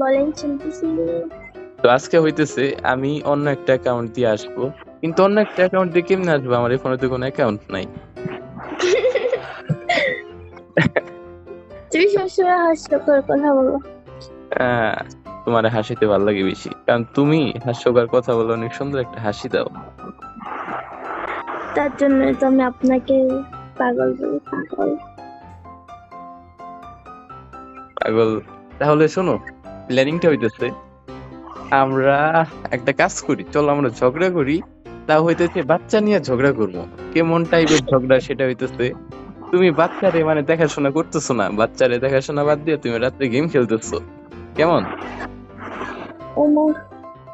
বলেন শুনতেছি তো আজকে হইতেছে আমি অন্য একটা অ্যাকাউন্ট দিয়ে আসব। কিন্তু অন্য একটা অ্যাকাউন্ট দিয়ে কেমনে আসব? আমার এই ফোনে তো কোনো অ্যাকাউন্ট নাই। তুমি সবসময় হাস্যকর কথা বলো। তোমার হাসিতে ভালো লাগে বেশি। কারণ তুমি হাস্যকর কথা বলো অনেক সুন্দর একটা হাসি দাও। তার জন্য তো আমি আপনাকে পাগল বলি পাগল। পাগল? তাহলে শোনো প্ল্যানিংটা হইতেছে আমরা একটা কাজ করি চলো আমরা ঝগড়া করি তা হইতেছে বাচ্চা নিয়ে ঝগড়া করব। কেমন টাইপের ঝগড়া সেটা হইতেছে তুমি বাচ্চারে মানে দেখাশোনা করতেছো না বাচ্চারে দেখাশোনা বাদ দিয়ে তুমি রাত্রে গেম খেলতেছো কেমন?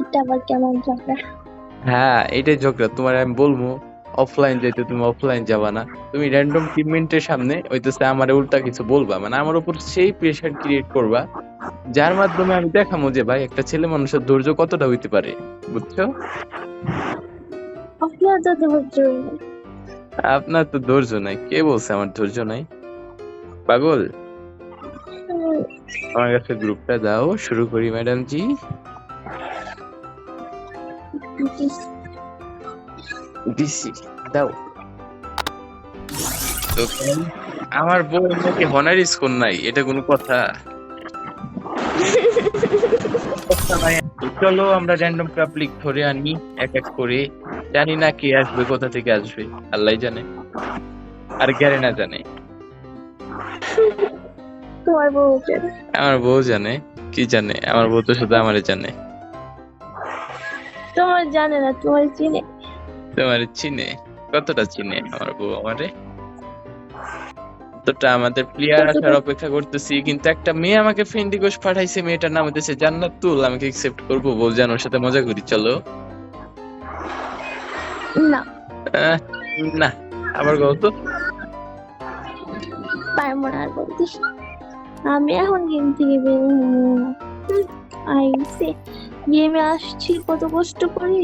এটা আবার কেমন ঝগড়া? হ্যাঁ এটাই ঝগড়া তোমার আমি বলব অফলাইন যাইতে তুমি অফলাইন যাবা না তুমি র্যান্ডম টিমমেন্টের সামনে হইতেছে আমার উল্টা কিছু বলবা মানে আমার উপর সেই প্রেশার ক্রিয়েট করবা যার মাধ্যমে আমি দেখামো যে ভাই একটা ছেলে মানুষের ধৈর্য কতটা হইতে পারে বুঝছ? আপনার তো ধৈর্য আপনার তো ধৈর্য নাই। কে বলছে আমার ধৈর্য নাই? পাগল? আমার কাছে গ্রুপটা দাও শুরু করি ম্যাডাম জি। দিছি দাও। তো আমার বউ নাকি হনারি স্কোর নাই এটা কোনো কথা। চলো আমরা র্যান্ডম পাবলিক ধরে আনি এক এক করে। জানি না কে আসবে কোথা থেকে আসবে আল্লাহ জানে। আর জানে। তোমার বউ জানে। আমার বউ জানে কি জানে? আমার বউ তো শুধু আমারে জানে। তোমার জানে না তোমার চিনে। তোমার চিনে। কতটা চিনে আমার বউ আমারে? কতটা আমাদের প্লেয়ার আসার অপেক্ষা করতেছি কিন্তু একটা মেয়ে আমাকে ফ্রেন্ড রিকোয়েস্ট পাঠাইছে মেয়েটার নাম হইতেছে জান্নাতুল আমাকে অ্যাকসেপ্ট করব বউ জান ওর সাথে মজা করি চলো। না। না আবার কও তো। পারব না আর বলতে আমি এখন গেম থেকে বের হব না। আইসে গেমে আসছি কত কষ্ট করে।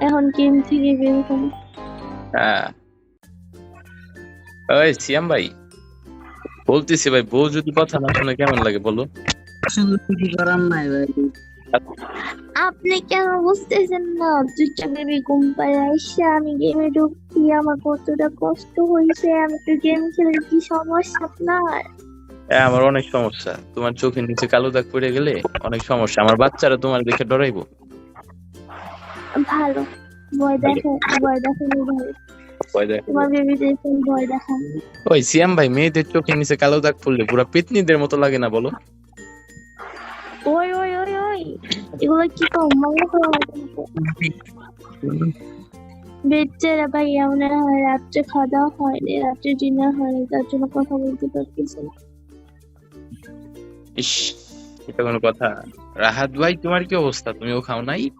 এখন গেম থেকে বের হব। হ্যাঁ ওই সিয়াম ভাই। বলতেছি ভাই বউ যদি কথা না শুনে কেমন লাগে বলো কিছু করার নাই ভাই। আপনি কেন বুঝতেছেন না? দুইটা বেবি ঘুম পায় আইসা আমি গেমে ঢুকছি আমার কতটা কষ্ট হয়েছে আমি তো গেম খেলে কি সমস্যা আপনার? হ্যাঁ আমার অনেক সমস্যা। তোমার চোখের নিচে কালো দাগ পড়ে গেলে অনেক সমস্যা। আমার বাচ্চারা তোমার দেখে ডরাইবো। ভালো। ভয় দেখে ভয় দেখানো ভালো ভয় দেখে তোমার ভয় দেখানো ওই সিয়াম ভাই মেয়েদের চোখের নিচে কালো দাগ পড়লে পুরো পেতনিদের মতো লাগে না বলো? ওই ওই ওই ওই। এগুলো কি কম? মনে বেচারা ভাই এমন হয় রাত্রে খাওয়া দাওয়া হয়নি রাত্রে ডিনার হয়নি তার জন্য কথা বলতে পারতেছি না। ইস এটা কোনো কথা। রাহাত ভাই তোমার কি অবস্থা? তুমিও খাও নাই?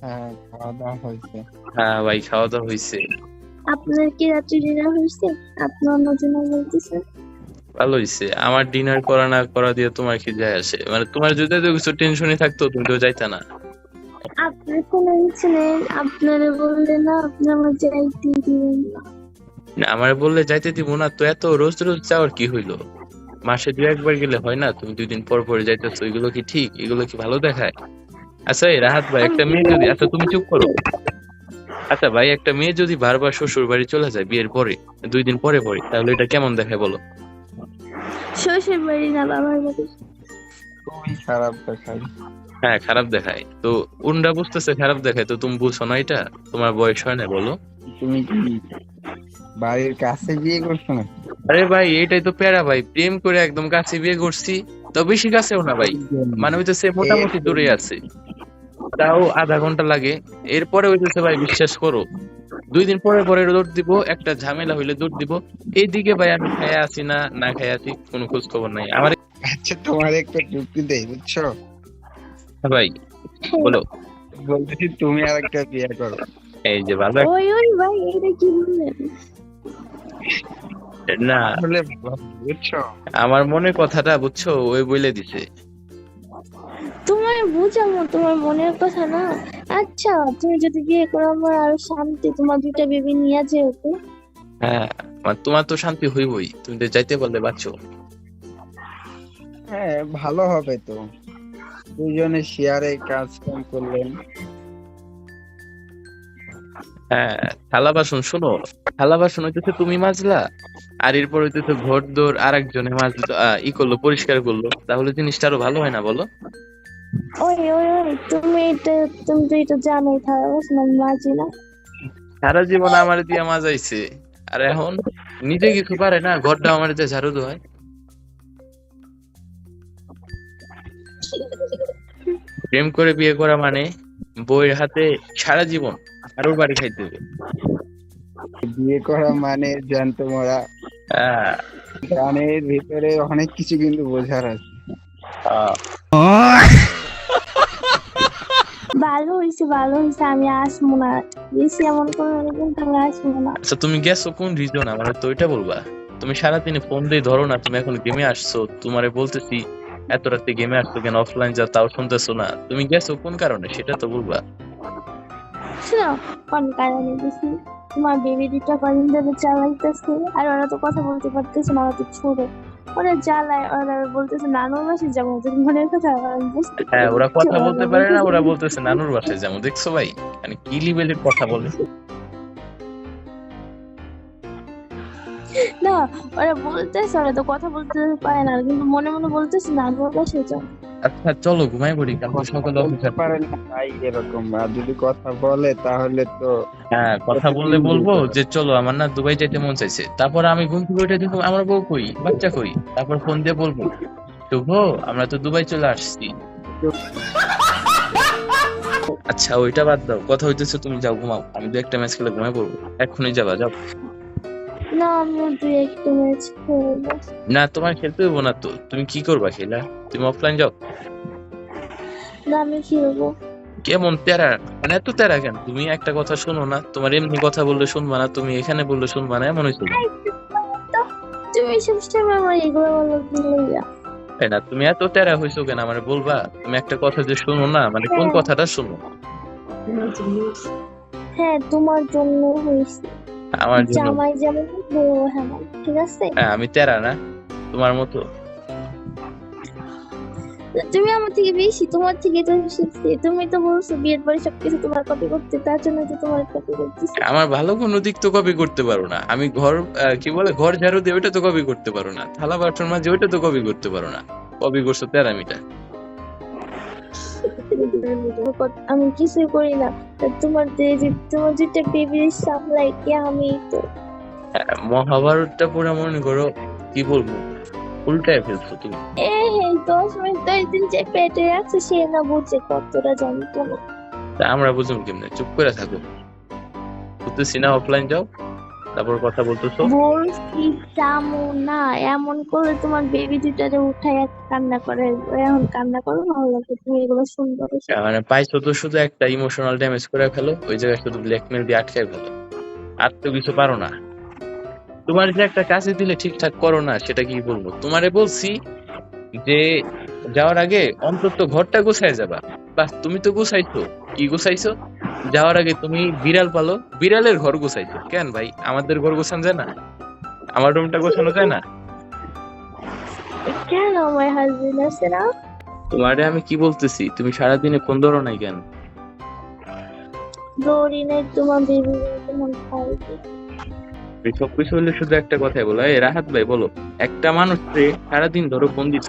হ্যাঁ খাওয়া দাওয়া হয়েছে। হ্যাঁ ভাই খাওয়া দাওয়া হয়েছে। আপনার কি রাত্রে ডিনার হয়েছে? আপনি অন্য জন্য বলতেছেন ভালো আমার ডিনার করা না করা দিয়ে তোমার কি যায় আসে? মানে তোমার যদি এত কিছু টেনশনই থাকতো তুমি তো যাইতা না। কোনো ইচ্ছে নেই? আপনারা বললে না আপনি আমার যাইতে দিবেন না। আমার বললে যাইতে দিব না তো এত রোজ রোজ যাওয়ার কি হইল? মাসে দু একবার গেলে হয় না? তুমি দুই দিন পর পরে যাইতেছো এগুলো কি ঠিক? এগুলো কি ভালো দেখায়? আচ্ছা এই রাহাত ভাই একটা মেয়ে যদি আচ্ছা তুমি চুপ করো। আচ্ছা ভাই একটা মেয়ে যদি বারবার শ্বশুর বাড়ি চলে যায় বিয়ের পরে দুই দিন পরে পরে তাহলে এটা কেমন দেখায় বলো? শ্বশুর বাড়ি না বাবার বাড়ি? খুবই খারাপ দেখাই হ্যাঁ খারাপ দেখায়। তো উনরা বুঝতেছে খারাপ দেখায় তো তুমি বুঝছ না এটা? তোমার বয়স হয় না বলো। তুমি কি বাড়ির কাছে বিয়ে করছ না আরে ভাই এটাই তো প্যারা ভাই প্রেম করে একদম কাছে বিয়ে করছি। তো বেশি কাছেও না ভাই মানে হইতেছে মোটামুটি দূরে আছে। তাও আধা ঘণ্টা লাগে। এরপরে হইতেছে ভাই বিশ্বাস করো। দুই দিন পরে পরে দৌড় দিব একটা ঝামেলা হইলে দৌড় দিব। এইদিকে ভাই আমি খাইয়া আছি না না খাইয়া আছি কোনো খোঁজ খবর নাই। আমার আচ্ছা তোমার একটা যুক্তি দেই বুঝছ? ভাই বলো। বলতেছি তুমি আর একটা বিয়ে করো। এই যে ভালো ওই ওই ভাই এটা কি বললেন? না। আসলে বুঝছ? আমার মনে কথাটা বুঝছ? ওই বলে দিছে। বুঝাবো তোমার মনের কথা না? আচ্ছা তুমি যদি বিয়ে করো আমার আরও শান্তি তোমার দুইটা বেবি নিয়ে যেহেতু হ্যাঁ মানে তোমার তো শান্তি হইবই তুমি তো যাইতে পারলে বাঁচো। হ্যাঁ ভালো হবে তো। দুজনে শেয়ারে কাজ কাম করলেন হ্যাঁ থালা বাসন শোনো থালা বাসন হইতেছে তুমি মাজলা আর এরপর হইতেছে ঘর দৌড় আর একজনে মাজলো আহ, ই করল পরিষ্কার করল। তাহলে জিনিসটা আরও ভালো হয় না বলো? ওই ওই ওই তুমি এটা তুমি তো এটা জানোই বাসন আমি মাজি না সারা জীবন আমার দিয়ে মাজাইছে আর এখন নিজে কিছু পারে না ঘরটা আমার দিয়ে ঝাড়ু দেওয়ায় প্রেম করে বিয়ে করা মানে বইয়ের হাতে সারা জীবন কারোর বাড়ি খাইতে হবে। বিয়ে করা মানে জানতো মোরা। আহ, গানের ভিতরে অনেক কিছু কিন্তু বোঝার আছে। আহ, ভালো হয়েছে ভালো হয়েছে আমি আসব না। বেশি এমন করে কিন্তু আমি আসব না। আচ্ছা তুমি গেছো কোন রিজন আমার তো ওইটা বলবা। তুমি সারাদিনে ফোন দিয়ে ধরো না তুমি এখন গেমে আসছো। তোমারে বলতেছি এত রাতে গেমে আসছো কেন? অফলাইন যা তাও শুনতেছো না। তুমি গেছো কোন কারণে? সেটা তো বলবা। শোনো কোন কারণে বেশি তোমার বেবি দুটা কদিন ধরে চালাইতেছে আর ওরা তো কথা বলতে পারতেছে না ওরা তো ছোট। ওরা জ্বালায় ওরা বলতেছে নানুর বাসে যাব, ওদের মনের কথা হ্যাঁ ওরা কথা বলতে পারে না, ওরা বলতেছে- নানুর বাসায় যেমন দেখছ ভাই মানে কি লেভেলের কথা বলে? না ওরা বলতেছে ওরা তো কথা বলতে পারে না কিন্তু মনে মনে বলতেছে নানুর বাসে যাব আচ্ছা চলো ঘুমাই পড়ি কালকে সকালে অফিস পারে না তাই এরকম। আর যদি কথা বলে তাহলে তো হ্যাঁ কথা বললে বলব যে চলো আমার না দুবাই যেতে মন চাইছে। তারপর আমি ঘুম থেকে উঠে দেখব আমার বউ কই? বাচ্চা কই? তারপর ফোন দিয়ে বলব শুভ আমরা তো দুবাই চলে আসছি। আচ্ছা ওইটা বাদ দাও কথা হইতেছে তুমি যাও ঘুমাও আমি দু একটা ম্যাচ খেলে ঘুমাই পড়ব। এক্ষুনি যাবা যাও। না আমি দুই একটা ম্যাচ খেলব না তোমার খেলতে হইব না তো। তুমি কি করবা খেলা? তুমি অফলাইন যাও। না আমি খেলব। কেমন তেরা? মানে এত তেরা কেন? তুমি একটা কথা শোনো না তোমার এমনি কথা বললে শুনবা না তুমি এখানে বললে শুনবা না এমন হয়েছে তো তুমি সবসময় আমার এগুলো বলো তাই না? তুমি এত তেরা হইছো কেন? আমার বলবা তুমি একটা কথা যে শোনো না মানে কোন। কথাটা শোনো? হ্যাঁ তোমার জন্য হয়েছে আমার জন্য। জামাই যেমন বউ হ্যাঁ ঠিক আছে। হ্যাঁ, আমি তেরা না তোমার মতো। তুমি আমার থেকে বেশি তোমার থেকে তো শিখছি তুমি তো বলছো বিয়ের পরে সবকিছু তোমার কপি করতে তার জন্য তো তোমার কপি করতেছি। আমার ভালো কোনো দিক তো কপি করতে পারো না। আমি ঘর কি বলে ঘর ঝাড়ু দিয়ে ওইটা তো কপি করতে পারো না। থালা বাসন মাঝে ওইটা তো কপি করতে পারো না। কপি করছ তেরামিটা। আমি কিছুই করি না। তোমার যে তোমার যেটা বেবি সামলাই কে আমি তো হ্যাঁ, মহাভারতটা পুরো মনে করো কি বলব? উল্টায় ফেলছো তুমি। এ হে দশ মিনিট দশ দিন যে পেটে আছে সে না বুঝে কতটা জানতো না আমরা বুঝুন কেমনে? চুপ করে থাকো। বুঝতেছি না অফলাইন যাও। তারপর কথা বলতেছো? বলছি জামু না এমন করে তোমার বেবি দুটারে উঠাই কান্না করে এখন কান্না করো ভালো লাগে তুমি এগুলো শুনতে বেশি। মানে পাইছো তো শুধু একটা ইমোশনাল ড্যামেজ করে ফেলো ওই জায়গায় শুধু ব্ল্যাকমেল দিয়ে আটকায় ফেলো। আর তো কিছু পারো না। তোমার যে একটা কাজে দিলে ঠিকঠাক করো না সেটা কি বলব? তোমারে বলছি যে যাওয়ার আগে অন্তত ঘরটা গোছায় যাবা। বাস তুমি তো গোছাইছো। কি গোছাইছো? যাওয়ার আগে তুমি বিড়াল পালো। বিড়ালের ঘর গোছাইছো। কেন ভাই? আমাদের ঘর গোছানো যায় না? আমার রুমটা গোছানো যায় না? কেন আমার হাজবেন্ড আছে না? তোমারে আমি কি বলতেছি? তুমি সারাদিনে কোন ধরো নাই কেন? দৌড়ি নেই তোমার বেবি তোমার খাইবে এই সব কিছু হলে শুধু একটা কথাই বলো। এই রাহাত ভাই বলো একটা মানুষ সারাদিন ধরো ফোন দিছ।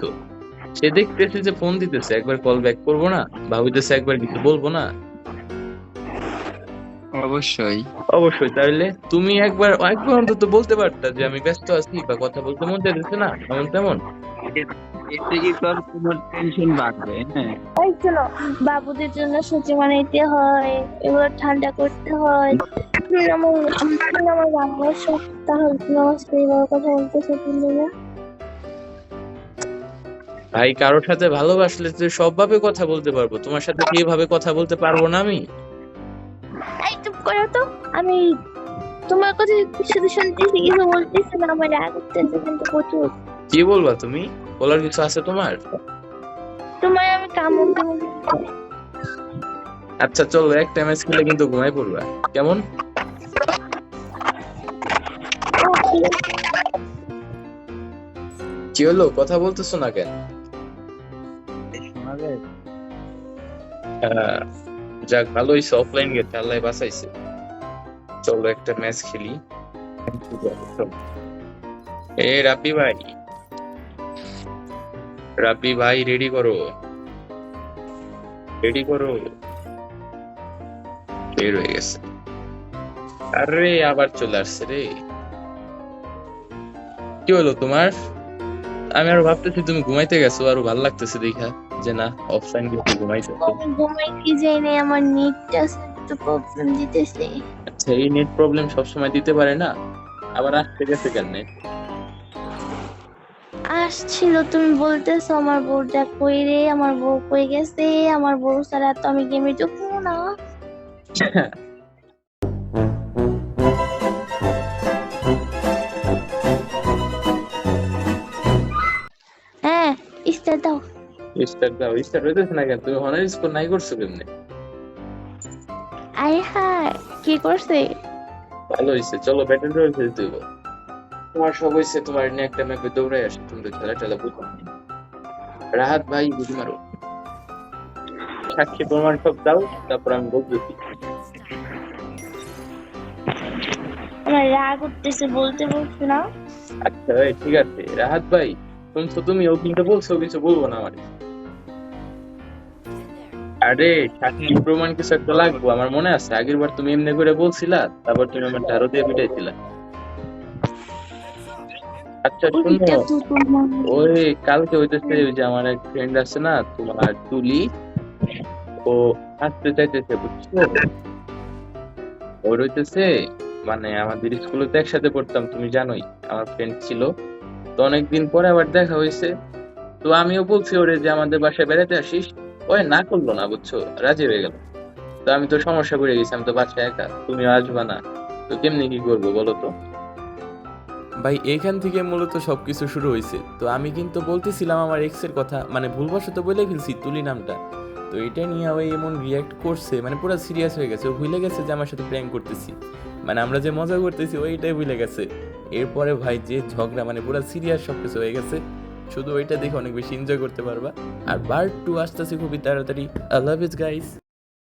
সে দেখতেছে যে ফোন দিতেছে একবার কল ব্যাক করব না? ভাবিতেছে একবার কিছু বলব না? অবশ্যই। অবশ্যই তাহলে তুমি একবার একবার অন্তত বলতে পারতা যে আমি ব্যস্ত আছি বা কথা বলতে মন চাইতেছে না এমন তেমন? এতে কি তোর তোমার টেনশন বাড়বে? হ্যাঁ। ওই চলো বাবুদের জন্য সুজি বানাইতে হয় এগুলো ঠান্ডা করতে হয়। তুমি আমার আমার বাবার সব তাহলে আমার কথা তুমি না? ভাই কারোর সাথে ভালোবাসলে তো সবভাবে কথা বলতে পারব। তোমার সাথে কি এভাবে কথা বলতে পারব না আমি? এই চুপ করো তো। আমি তোমার কথা শুধু শুনতেছি কিছু বলতেছি না আমার রাগ উঠতেছে কিন্তু প্রচুর। কি বলবা তুমি? বলার কিছু আছে তোমার? তোমার আমি কামড় দেবো আচ্ছা চলো একটা ম্যাচ খেলে কিন্তু ঘুমাই পড়বা। কেমন? কি হলো? কথা বলতেছো না কেন? শোনা যায় যাক ভালো হয়েছে অফলাইন গেছে আল্লাহ বাঁচাইছে। চলো একটা ম্যাচ খেলি। এ, রাব্বি ভাই। রাব্বি ভাই রেডি করো? রেডি করো? বের হয়ে গেছে। আরে, আবার চলে আসছে রে। কি হলো তোমার? আমি আরও ভাবতেছি তুমি ঘুমাইতে গেছো, আরও ভালো লাগতেছে দেখা। যে না অফলাইন গেছে ঘুমাইতে আমি ঘুমাইতে যাই নাই আমার নেটটা একটু প্রবলেম দিতেছে। আচ্ছা এই নেট প্রবলেম সবসময় দিতে পারে না আবার আসতে গেছে কেন net? আসছিল তুমি বলতেছো আমার বউটা কই রে? আমার বউ কই গেছে? আমার বউ ছাড়া তো আমি গেমে ঢুকবো না। হ্যাঁ স্টার দাও। স্টার দাও স্টার হইতেছে না কেন তুমি অনার স্কোর নাই করছ কেমনে আয় হায় কি করছে? ভালো হয়েছে চলো ব্যাটেল রয়েল খেলতে হইব তোমার সব হয়েছে তোমার নিয়ে একটা ম্যাপে দৌড়াই আসে তুমি তো খেলা টেলা বুঝো রাহাত ভাই বুঝি মারো সাক্ষী প্রমাণ সব দাও তারপর আমি বলতেছি আমার রাগ উঠতেছে বলতে বলছো না আচ্ছা ঠিক আছে রাহাত ভাই শুনছো তুমি ও কিন্তু বলছো কিছু বলব না আমার আরে সাক্ষী প্রমাণ কিছু একটা লাগবো আমার মনে আছে। আগের বার তুমি এমনি করে বলছিলা তারপর তুমি আমার ধারো দিয়ে পিটাইছিলা। আচ্ছা শুনো ওই কালকে হইতেছে ওই যে আমার এক ফ্রেন্ড আছে না তোমার তুলি ও আসতে চাইতেছে বুঝছ? ওর হইতেছে মানে আমাদের স্কুলে তো একসাথে পড়তাম তুমি জানোই আমার ফ্রেন্ড ছিল। তো অনেকদিন পরে আবার দেখা হয়েছে। তো আমিও বলছি ওরে যে আমাদের বাসায় বেড়াতে আসিস। ওই না করল না, বুঝছ? রাজি হয়ে গেল। তো আমি তো সমস্যা পড়ে গেছি, আমি তো বাসায় একা। তুমিও আসবা না। তো কেমনি কি করব বলো তো? ভাই, এখান থেকে মূলত সবকিছু শুরু হয়েছে। তো আমি কিন্তু বলতেছিলাম আমার এক্সের কথা মানে ভুলবশত বলে ফেলছি তুলি নামটা। তো এটা নিয়ে ওই এমন রিয়াক্ট করছে মানে পুরো সিরিয়াস হয়ে গেছে। ও ভুলে গেছে যে আমার সাথে প্র্যাঙ্ক করতেছি। মানে আমরা যে মজা করতেছি, ওইটাই ভুলে গেছে। এরপরে ভাই যে ঝগড়া মানে পুরো সিরিয়াস সব কিছু হয়ে গেছে। শুধু ওইটা দেখে অনেক বেশি এনজয় করতে পারবা। আর বার টু আসতেছে খুবই তাড়াতাড়ি। I love is guys